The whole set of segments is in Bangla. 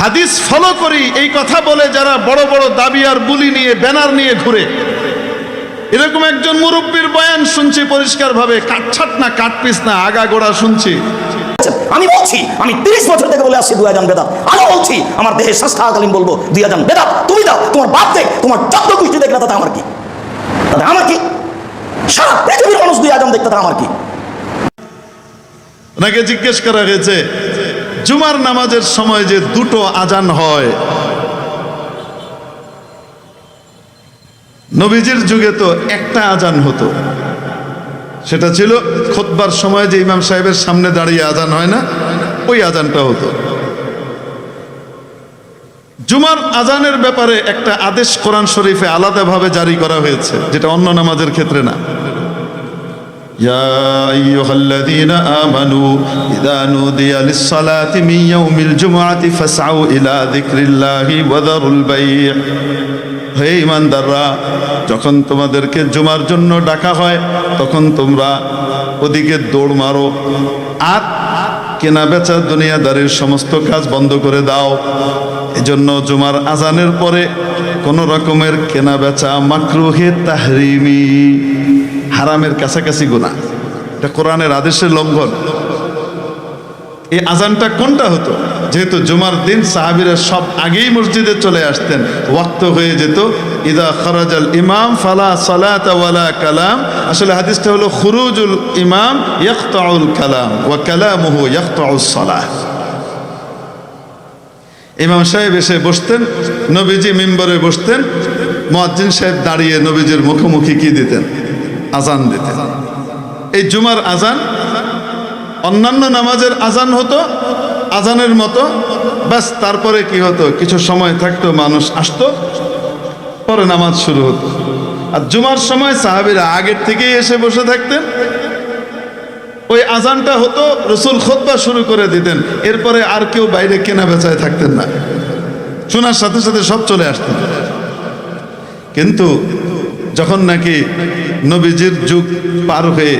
হাদিস ফলো করি এই কথা বলে যারা বড় বড় দাবি আর বুলি নিয়ে ব্যানার নিয়ে ঘুরে। এরকম একজন মুরব্বীর বয়ান শুনছি পরিষ্কারভাবে কাটছাট না কাটপিস না আগা গোড়া শুনছি। আমি বলছি আমি তিরিশ বছর থেকে বলে আসছি দুই হাজার বেদাত। আরও বলছি আমার দেহের শ্বাস থাকাকালীন বলব দুই হাজার বেদাত। তুমি দাও তোমার বাপ দেখ তোমার চোদ্দ গোষ্ঠী দেখ না তাতে আমার কি? তাতে আমার কি? সারা পৃথিবীর মানুষ দুই হাজার দেখতে আমার কি? ওনাকে জিজ্ঞেস করা হয়েছে জুমার নামাজের সময় যে দুটো আজান হয়, নবীজির যুগে তো একটা আজান হতো। সেটা ছিল খোদবার সময় যে ইমাম সাহেবের সামনে দাঁড়িয়ে আজান হয় না, ওই আজানটা হতো। জুমার আজানের ব্যাপারে একটা আদেশ কোরআন শরীফে আলাদাভাবে জারি করা হয়েছে, যেটা অন্য নামাজের ক্ষেত্রে না। يا أيها الذين آمنوا إذا نودي للصلاة من يوم الجمعة فاسعوا إلى ذكر الله وذروا البيع হে ইমানদাররা যখন তোমাদেরকে জুমার জন্য ডাকা হয় তখন তোমরা ওদিকে দৌড় মারো আর কেনা বেচা দুনিয়াদারির সমস্ত কাজ বন্ধ করে দাও এজন্য জুমার আজানের পরে কোনো রকমের কেনা বেচা মাকরুহে তাহরিমি হারামের কাছাকাছি গোনা এটা কোরআনের আদেশের লঙ্ঘন। এই আজানটা কোনটা হতো? যেহেতু জুমার দিন সাহাবিরা সব আগেই মসজিদে চলে আসতেন, ওয়াক্ত হয়ে যেত। ইদা খরাজাল ইমাম, ফালা সালাত কালাম। আসলে হাদিসটা হলো, খুরুজুল ইমাম ইয়াকতাউল কালাম, ওয়া কালামুহু ইয়াকতাউস সালাহ। ইমাম সাহেব এসে বসতেন, নবীজি মিম্বরে বসতেন, মুয়াজ্জিন সাহেব দাঁড়িয়ে নবীজির মুখোমুখি কি দিতেন? আজান দিতেন এই জুমার আজান অন্যান্য নামাজের আজান হতো, আজানের মতো, ব্যাস তারপরে কি হতো, কিছু সময় থাকতো, মানুষ আসতো, পরে নামাজ শুরু হতো। আর জুমার সময় সাহাবিরা আগের থেকেই এসে বসে থাকতেন। ওই আজানটা হতো, রসুল খোদ্া শুরু করে দিতেন। এরপরে আর কেউ বাইরে কেনা বেচায় থাকতেন না। শোনার সাথে সাথে সব চলে আসতেন। কিন্তু যখন নাকি নবীজির যুগ পার হয়ে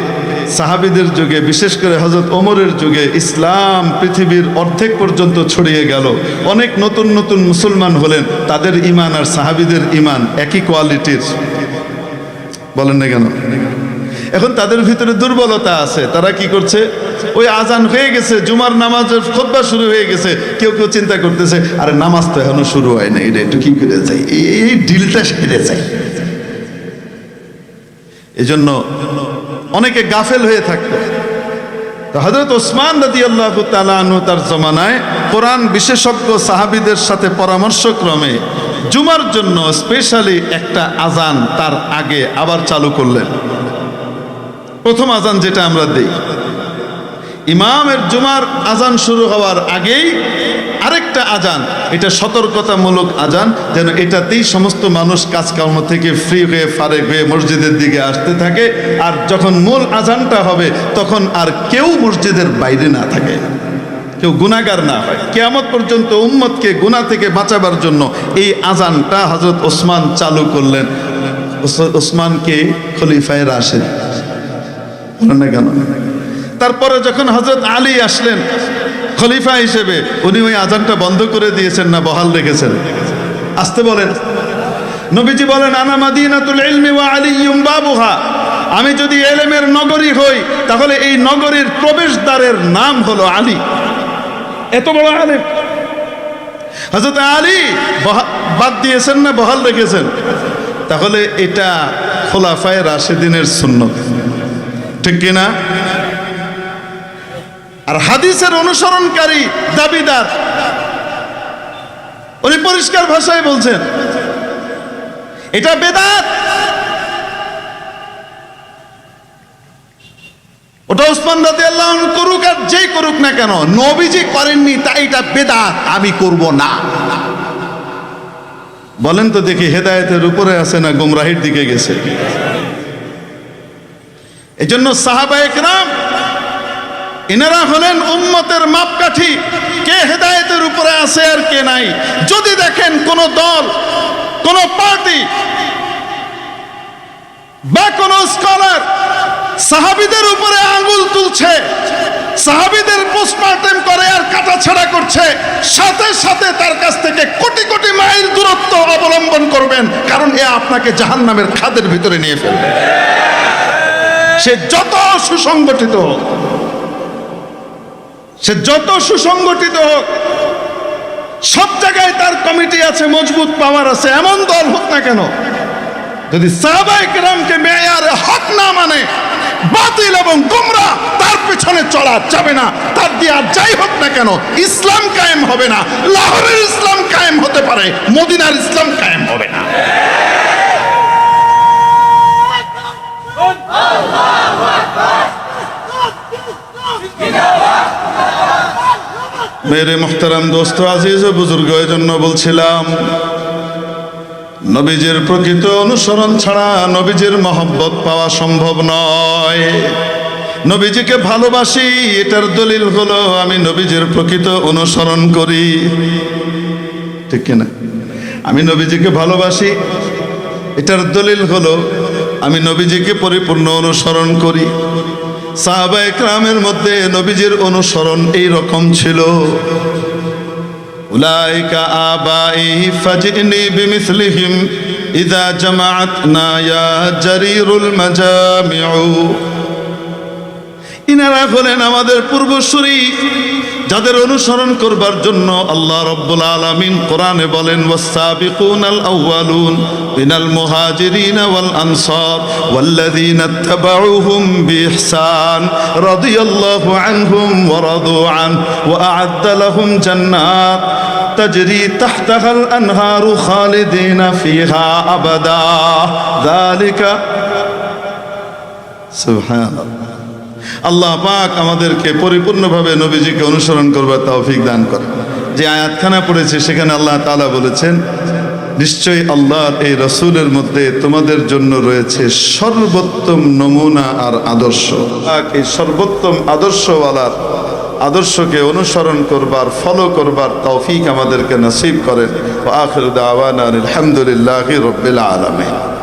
সাহাবিদের যুগে, বিশেষ করে হজরত ওমরের যুগে ইসলাম পৃথিবীর অর্ধেক পর্যন্ত ছড়িয়ে গেল। অনেক নতুন নতুন মুসলমান হলেন, তাদের ইমান আর সাহাবিদের ইমান একই কোয়ালিটির। বলেন না কেন? এখন তাদের ভিতরে দুর্বলতা আছে। তারা কি করছে? ওই আজান হয়ে গেছে, জুমার নামাজের খোদ্া শুরু হয়ে গেছে। কেউ কেউ চিন্তা করতেছে, আরে নামাজ তো এখনও শুরু হয় না এটা একটু কি করে যাই? এই ডিলটা সেরে যায় এজন্য অনেকে গাফেল হয়ে থাকে তো হজরত ওসমান রাজি আল্লাহ তালু তার জমানায় কোরআন বিশেষজ্ঞ সাহাবিদের সাথে পরামর্শক্রমে জুমার জন্য স্পেশালি একটা আজান তার আগে আবার চালু করলেন। প্রথম আজান যেটা আমরা দেই ইমামের জুমার আজান শুরু হওয়ার আগেই আরেকটা আজান, এটা সতর্কতামূলক আজান, যেন এটাতেই সমস্ত মানুষ কাজকর্ম থেকে ফ্রি হয়ে, ফারেক হয়ে মসজিদের দিকে আসতে থাকে। আর যখন মূল আজানটা হবে, তখন আর কেউ মসজিদের বাইরে না থাকে। কেউ গুণাগার না হয়। কেয়ামত পর্যন্ত উম্মতকে গুণা থেকে বাঁচাবার জন্য এই আজানটা হজরত ওসমান চালু করলেন। ওসমানকে খলিফায় রাশেদ। না কেন? তারপরে যখন হজরত আলী আসলেন, খলিফা হিসেবে, উনি ওই আজানটা বন্ধ করে দিয়েছেন না, বহাল রেখেছেন। আসতে বলেন। নবীজি বলেন, আনা মাদিনাতুল ইলমি ওয়া আলিয়্যুম বাবুহা। আমি যদি এলেমের নগরী হই, তাহলে এই নগরীর প্রবেশদ্বারের নাম হলো আলী। এত বড় আলিম। হজরত আলী বাদ দিয়েছেন না, বহাল রেখেছেন। তাহলে এটা খোলাফায় রাশেদিনের সুন্নত। ঠিক কিনা? আর হাদিসের অনুসরণকারী দাবিদার। উনি পরিষ্কার ভাষায় বলছেন, এটা বেদাত। ওটা ওসমান রাতে আল্লাহ করুক আর যেই করুক না কেন, নবীজি করেননি, তাই এটা বেদাত, আমি করব না। বলেন তো দেখি, হেদায়েতের উপরে আছে না গুমরাহির দিকে গেছে? এই জন্য সাহাবা একরাম এনারা হলেন উম্মতের মাপকাঠি। কে হেদায়েতের উপরে আছে আর কে নাই। যদি দেখেন কোন দল, কোন পার্টি বা কোন স্কলার সাহাবিদের উপরে আঙ্গুল তুলছে, সাহাবিদের পোস্টমার্টেম করে আর কাটাছাড়া করছে, সাথে সাথে তার কাছ থেকে কোটি কোটি মাইল দূরত্ব অবলম্বন করবেন, কারণ এ আপনাকে জাহান নামের খাদের ভিতরে নিয়ে ফেলবে। সে যত সুসংগঠিত হোক সে যত সুসংগঠিত হোক, সব জায়গায় তার কমিটি আছে, মজবুত পাওয়ার আছে, এমন দল হোক না কেন, যদি সাহাবাই কেরামকে মেয়ার হক না মানে বাতিল এবং গুমরা তার পেছনে চলা যাবে না, তার দিয়ে আর যাই হোক না কেন, ইসলাম কায়েম হবে না, লাহোরের ইসলাম কায়েম হতে পারে, মদিনার ইসলাম কায়েম হবে না। মেরে মোহতারাম দোস্ত আজিজ ও বুজুর্গ এই জন্য বলছিলাম, নবীজের প্রকৃত অনুসরণ ছাড়া নবীজের মহব্বত পাওয়া সম্ভব নয়। নবীজিকে ভালোবাসি, এটার দলিল হলো আমি নবীজের প্রকৃত অনুসরণ করি। ঠিক কিনা? আমি নবীজিকে ভালোবাসি, এটার দলিল হলো আমি নবীজিকে পরিপূর্ণ অনুসরণ করি। সাহাবা একরামের মধ্যে নবীজির অনুসরণ এই রকম ছিল। উলাইকা আবাই ইনারা হলেন আমাদের পূর্বসূরি। যাদের অনুসরণ করবার জন্য আল্লাহ রব্বুল আলামিন কোরআনে বলেন ওয়াসাবিকুন আল আউয়ালুন মিনাল মুহাজিরিন ওয়াল আনসার ওয়াল্লাযীনা ইত্তাবাউহুম বিইহসান রাদিয়াল্লাহু আনহুম ওয়া রাদু আন ওয়া আ'আদ্দা লাহুম জান্নাত تجري تحتها الأنهار خالدين فيها أبدا ذلك سبحان الله আল্লাহ পাক আমাদেরকে পরিপূর্ণভাবে নবীজিকে অনুসরণ করবার তৌফিক দান করে যে আয়াতখানা পড়েছে, সেখানে আল্লাহ তাআলা বলেছেন, নিশ্চয়ই আল্লাহর এই রসুলের মধ্যে তোমাদের জন্য রয়েছে সর্বোত্তম নমুনা আর আদর্শ। এই সর্বোত্তম আদর্শওয়ালার আদর্শকে অনুসরণ করবার, ফলো করবার তৌফিক আমাদেরকে নসিব করেন। আলহামদুলিল্লাহি রব্বিল আলামিন।